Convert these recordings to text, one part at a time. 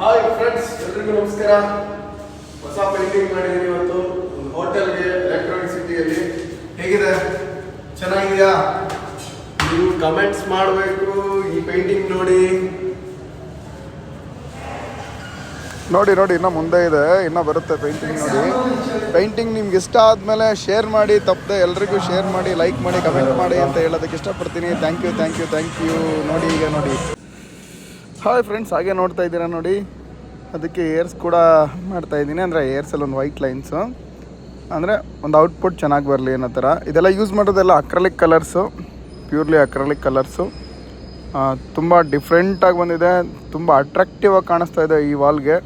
Hi friends ಎಲ್ರಿಗೂ ನಮಸ್ಕಾರ. ಹೊಸ ಪೇಂಟಿಂಗ್ ಮಾಡಿದ್ದೀನಿ ಇವತ್ತು. ಒಂದು ಹೋಟೆಲ್ಗೆ ಎಲೆಕ್ಟ್ರಾನಿಕ್ ಸಿಟಿಯಲ್ಲಿ ಹೇಗಿದೆ? ಚೆನ್ನಾಗಿದೆಯಾ? ನೀವು ಕಮೆಂಟ್ಸ್ ಮಾಡಬೇಕು ಈ ಪೇಂಟಿಂಗ್ ನೋಡಿ. ನೋಡಿ ನೋಡಿ, ಇನ್ನೂ ಮುಂದೆ ಇದೆ. ಇನ್ನೂ ಬರುತ್ತೆ ಪೇಂಟಿಂಗ್ ನೋಡಿ. ಪೇಂಟಿಂಗ್ ನಿಮ್ಗೆ ಇಷ್ಟ ಆದಮೇಲೆ ಶೇರ್ ಮಾಡಿ, ತಪ್ಪದೆ ಎಲ್ರಿಗೂ ಶೇರ್ ಮಾಡಿ ಲೈಕ್ ಮಾಡಿ ಕಮೆಂಟ್ ಮಾಡಿ ಅಂತ ಹೇಳೋದಕ್ಕೆ ಇಷ್ಟಪಡ್ತೀನಿ. Thank you thank you thank you ನೋಡಿ ಈಗ ನೋಡಿ. ಹಾಯ್ ಫ್ರೆಂಡ್ಸ್ ಹಾಗೆ ನೋಡ್ತಾ ಇದ್ದೀರಾ ನೋಡಿ? ಅದಕ್ಕೆ ಏರ್ಸ್ ಕೂಡ ಮಾಡ್ತಾ ಇದ್ದೀನಿ. ಅಂದರೆ ಏರ್ಸಲ್ಲಿ ಒಂದು ವೈಟ್ ಲೈನ್ಸು ಅಂದರೆ ಒಂದು ಔಟ್ಪುಟ್ ಚೆನ್ನಾಗಿ ಬರಲಿ ಅನ್ನೋ ಥರ. ಇದೆಲ್ಲ ಯೂಸ್ ಮಾಡೋದೆಲ್ಲ acrylic colours purely acrylic colours ತುಂಬ ಡಿಫ್ರೆಂಟಾಗಿ ಬಂದಿದೆ. ತುಂಬ ಅಟ್ರಾಕ್ಟಿವ್ ಆಗಿ ಕಾಣಿಸ್ತಾ ಇದೆ ಈ ವಾಲ್ಗೆ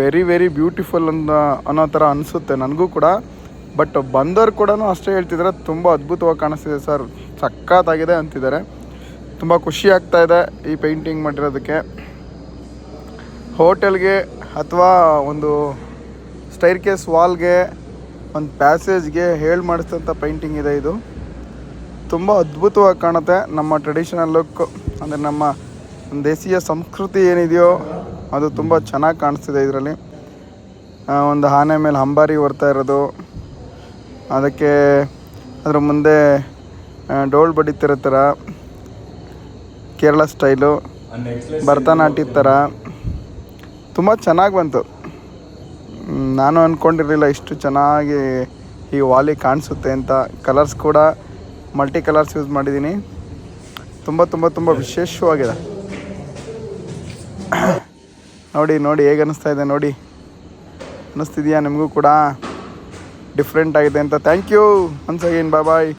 ವೆರಿ ವೆರಿ ಬ್ಯೂಟಿಫುಲ್ ಅಂತ ಅನ್ನೋ ಥರ ಅನಿಸುತ್ತೆ ನನಗೂ ಕೂಡ. ಬಟ್ ಬಂದವರು ಕೂಡ ಅಷ್ಟೇ ಹೇಳ್ತಿದ್ದಾರೆ ತುಂಬ ಅದ್ಭುತವಾಗಿ ಕಾಣಿಸ್ತಿದೆ ಸರ್. ಸಖತ್ತಾಗಿದೆ ಅಂತಿದ್ದಾರೆ. ತುಂಬ ಖುಷಿ ಆಗ್ತಾ ಇದೆ ಈ ಪೇಂಟಿಂಗ್ ಮಾಡಿರೋದಕ್ಕೆ. ಹೋಟೆಲ್ಗೆ ಅಥವಾ ಒಂದು ಸ್ಟೈರ್ ಕೇಸ್ ವಾಲ್ಗೆ ಒಂದು ಪ್ಯಾಸೇಜ್ಗೆ ಹೇಳಿ ಮಾಡಿಸಿದಂಥ ಪೇಂಟಿಂಗ್ ಇದೆ ಇದು. ತುಂಬ ಅದ್ಭುತವಾಗಿ ಕಾಣುತ್ತೆ ನಮ್ಮ ಟ್ರೆಡಿಷನಲ್ ಲುಕ್ ಅಂದರೆ ನಮ್ಮ ದೇಶೀಯ ಸಂಸ್ಕೃತಿ ಏನಿದೆಯೋ ಅದು ತುಂಬ ಚೆನ್ನಾಗಿ ಕಾಣಿಸ್ತಿದೆ ಇದರಲ್ಲಿ. ಒಂದು ಆನೆ ಮೇಲೆ ಅಂಬಾರಿ ಹೊರ್ತಾ ಇರೋದು. ಅದಕ್ಕೆ ಅದರ ಮುಂದೆ ಡೋಲ್ ಬಡಿತಿರೋ ಥರ. ಕೇರಳ ಸ್ಟೈಲು ಭರತನಾಟ್ಯದ ಥರ. ತುಂಬ ಚೆನ್ನಾಗಿ ಬಂತು. ನಾನು ಅಂದ್ಕೊಂಡಿರಲಿಲ್ಲ ಇಷ್ಟು ಚೆನ್ನಾಗಿ ಈ ವಾಲಿ ಕಾಣಿಸುತ್ತೆ ಅಂತ. ಕಲರ್ಸ್ ಕೂಡ ಮಲ್ಟಿ ಕಲರ್ಸ್ ಯೂಸ್ ಮಾಡಿದ್ದೀನಿ. ತುಂಬ ತುಂಬ ತುಂಬ ವಿಶೇಷವಾಗಿದೆ. ನೋಡಿ ನೋಡಿ ಹೇಗೆ ಅನ್ನಿಸ್ತಾ ಇದೆ ನೋಡಿ. ಅನ್ನಿಸ್ತಿದೆಯಾ ನಿಮಗೂ ಕೂಡ? ಡಿಫ್ರೆಂಟ್ ಆಗಿದೆ ಅಂತ. Thank you once again bye bye